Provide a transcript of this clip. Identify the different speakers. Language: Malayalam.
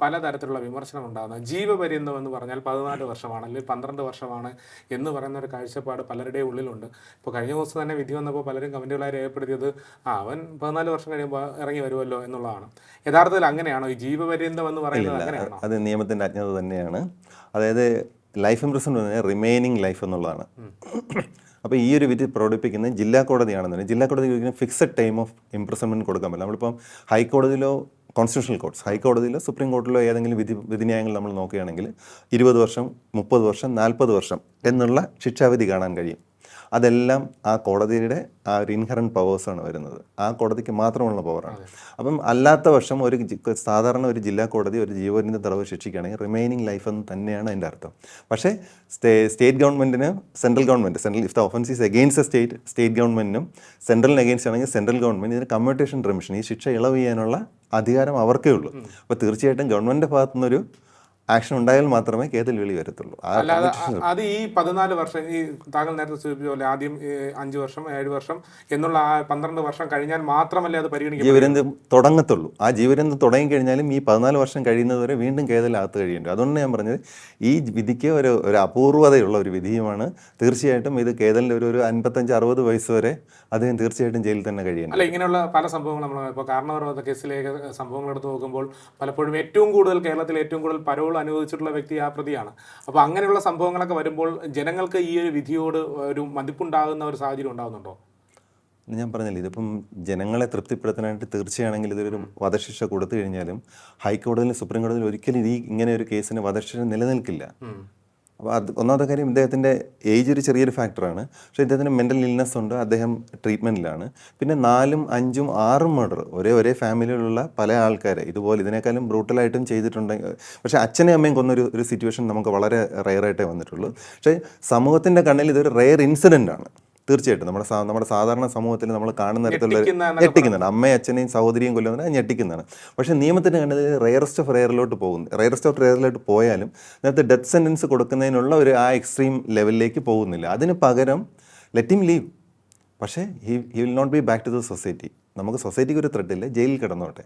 Speaker 1: പലതരത്തിലുള്ള വിമർശനം ഉണ്ടാകുന്നത്. ജീവപര്യന്തം എന്ന് പറഞ്ഞാൽ പതിനാല് വർഷമാണ് അല്ലെങ്കിൽ പന്ത്രണ്ട് വർഷമാണ് എന്ന് പറയുന്ന ഒരു കാഴ്ചപ്പാട് പലരുടെയും ഉള്ളിലുണ്ട്. ഇപ്പോൾ കഴിഞ്ഞ ദിവസം തന്നെ വിധി വന്നപ്പോൾ പലരും കമന്റുകളായി രേഖപ്പെടുത്തിയത് ആ അവൻ പതിനാല് വർഷം കഴിയുമ്പോൾ ഇറങ്ങി വരുമല്ലോ എന്നുള്ളതാണ്. യഥാർത്ഥത്തിൽ അങ്ങനെയാണോ? ഈ ജീവപര്യന്തം എന്ന് പറയുന്നത് അങ്ങനെയാണോ?
Speaker 2: അത് നിയമത്തിന്റെ അജ്ഞത തന്നെയാണ്. അതായത് ലൈഫ് ഇംപ്രസന്റ് റിമൈനിങ് ലൈഫ് എന്നുള്ളതാണ്. അപ്പോൾ ഈ ഒരു വിധി പ്രകടിപ്പിക്കുന്നത് ജില്ലാ കോടതിയാണെന്നുണ്ടെങ്കിൽ ജില്ലാ കോടതി ചോദിക്കുന്ന ഫിക്സഡ് ടൈം ഓഫ് ഇംപ്രസ്മെന്റ് കൊടുക്കാൻ പറ്റില്ല. നമ്മളിപ്പം ഹൈക്കോടതിയിലോ കോൺസ്റ്റിറ്റ്യൂഷണൽ കോർട്സ് ഹൈക്കോടതിയിലോ സുപ്രീം കോടതിയിലോ ഏതെങ്കിലും വിധി വിധിന്യായങ്ങൾ നമ്മൾ നോക്കുകയാണെങ്കിൽ ഇരുപത് വർഷം മുപ്പത് വർഷം നാൽപ്പത് വർഷം എന്നുള്ള ശിക്ഷാവിധി കാണാൻ കഴിയും. അതെല്ലാം ആ കോടതിയുടെ ആ ഒരു ഇൻഹറന്റ് പവേഴ്സാണ് വരുന്നത്. ആ കോടതിക്ക് മാത്രമുള്ള പവറാണ് അപ്പം അല്ലാത്ത വർഷം ഒരു സാധാരണ ഒരു ജില്ലാ കോടതി ഒരു ജീവപര്യന്ത തടവ് ശിക്ഷിക്കുകയാണെങ്കിൽ റിമൈനിങ് ലൈഫ് എന്ന് തന്നെയാണ് അതിന്റെ അർത്ഥം. പക്ഷേ സ്റ്റേ സ്റ്റേറ്റ് ഗവൺമെന്റിന് central government central if the offence is against the state state ഗവൺമെന്റിനും സെൻട്രലിന് അഗെയിൻസ്റ്റ് ആണെങ്കിൽ സെൻട്രൽ ഗവൺമെന്റ് ഇതിന് കമ്മ്യൂട്ടേഷൻ റിമിഷൻ ഈ ശിക്ഷ ഇളവ് ചെയ്യാനുള്ള അധികാരം അവർക്കേ ഉള്ളൂ. അപ്പോൾ തീർച്ചയായിട്ടും ഗവൺമെന്റിന്റെ ഭാഗത്തുനിന്നൊരു ആക്ഷൻ ഉണ്ടായാൽ മാത്രമേ കേതിൽ വിളി വരത്തുള്ളൂ.
Speaker 1: അത് ഈ പതിനാല് വർഷം ഈ താങ്കൾ നേരത്തെ സൂചിപ്പിച്ച പോലെ ആദ്യം അഞ്ച് വർഷം ഏഴ് വർഷം എന്നുള്ള ആ പന്ത്രണ്ട് വർഷം കഴിഞ്ഞാൽ മാത്രമല്ലേ അത് പരിഗണിക്കും
Speaker 2: ജീവരന്ത് തുടങ്ങത്തുള്ളൂ. ആ ജീവരന്ത് തുടങ്ങി കഴിഞ്ഞാലും ഈ പതിനാല് വർഷം കഴിയുന്നതുവരെ വീണ്ടും കേതലകത്ത് കഴിയുന്നുണ്ട് അതുകൊണ്ട് ഞാൻ പറഞ്ഞത് ഈ വിധിക്ക് ഒരു ഒരു അപൂർവതയുള്ള ഒരു വിധിയുമാണ്. തീർച്ചയായിട്ടും ഇത് കേതലിന്റെ ഒരു ഒരു അൻപത്തഞ്ച് അറുപത് വയസ്സ് വരെ അദ്ദേഹം തീർച്ചയായിട്ടും ജയിലിൽ തന്നെ കഴിയുന്നു
Speaker 1: അല്ല ഇങ്ങനെയുള്ള പല സംഭവങ്ങൾ നമ്മൾ ഇപ്പോൾ കാരണവരോധ കേസിലേക്ക് സംഭവങ്ങൾ എടുത്ത് നോക്കുമ്പോൾ പലപ്പോഴും ഏറ്റവും കൂടുതൽ കേരളത്തിൽ ഏറ്റവും കൂടുതൽ പരോൾ അനുവദിച്ചിട്ടുള്ള വ്യക്തി ആ പ്രതിയാണ്. അപ്പോൾ അങ്ങനെയുള്ള സംഭവങ്ങളൊക്കെ വരുമ്പോൾ ജനങ്ങൾക്ക് ഈ ഒരു വിധിയോട് ഒരു മതിപ്പുണ്ടാകുന്ന ഒരു സാഹചര്യം ഉണ്ടാകുന്നുണ്ടോ?
Speaker 2: ഞാൻ പറഞ്ഞില്ലേ ഇതിപ്പം ജനങ്ങളെ തൃപ്തിപ്പെടുത്താനായിട്ട് തീർച്ചയാണെങ്കിൽ ഇതൊരു വധശിക്ഷ കൊടുത്തു കഴിഞ്ഞാലും ഹൈക്കോടതിയിലും സുപ്രീം കോടതിയിലും ഒരിക്കലും ഈ ഇങ്ങനെ ഒരു കേസിന് വധശിക്ഷ നിലനിൽക്കില്ല. അപ്പോൾ അത് ഒന്നാമത്തെ കാര്യം ഇദ്ദേഹത്തിന്റെ ഏജ് ഒരു ചെറിയൊരു ഫാക്ടറാണ് പക്ഷേ ഇദ്ദേഹത്തിന് മെന്റൽ ഇൽനെസ് ഉണ്ട് അദ്ദേഹം ട്രീറ്റ്മെന്റിലാണ് പിന്നെ നാലും അഞ്ചും ആറും മർഡർ ഒരേ ഒരേ ഫാമിലിയിലുള്ള പല ആൾക്കാരെ. ഇതുപോലെ ഇതിനേക്കാളും ബ്രൂട്ടലായിട്ടും ചെയ്തിട്ടുണ്ടെങ്കിൽ പക്ഷേ അച്ഛനെയും അമ്മയും കൊന്നൊരു ഒരു സിറ്റുവേഷൻ നമുക്ക് വളരെ റെയറായിട്ടേ വന്നിട്ടുള്ളൂ. പക്ഷേ സമൂഹത്തിന്റെ കണ്ണിൽ ഇതൊരു റെയർ ഇൻസിഡന്റ് ആണ്. തീർച്ചയായിട്ടും. നമ്മുടെ സാ- നമ്മുടെ സാധാരണ സമൂഹത്തിൽ നമ്മൾ കാണുന്ന തരത്തിലുള്ള ഞെട്ടിക്കുന്നതാണ്. അമ്മയും അച്ഛനെയും സഹോദരിയും കൊല്ലുന്നത് അത് ഞെട്ടിക്കുന്നതാണ്. പക്ഷേ നിയമത്തിന്റെ കണ്ടത് റയറസ്റ്റ് ഓഫ് റെയറിലോട്ട് പോകുന്നു റയറസ്റ്റ് ഓഫ് റെയറിലോട്ട് പോയാലും നേരത്തെ ഡെത്ത് സെന്റൻസ് കൊടുക്കുന്നതിനുള്ള ഒരു ആ എക്സ്ട്രീം ലെവലിലേക്ക് പോകുന്നില്ല. അതിന് പകരം ലെറ്റ് ഹിം ലീവ് പക്ഷേ he he will not be back to the society നമുക്ക് സൊസൈറ്റിക്ക് ഒരു ത്രെഡില്ല ജയിലിൽ കിടന്നോട്ടെ.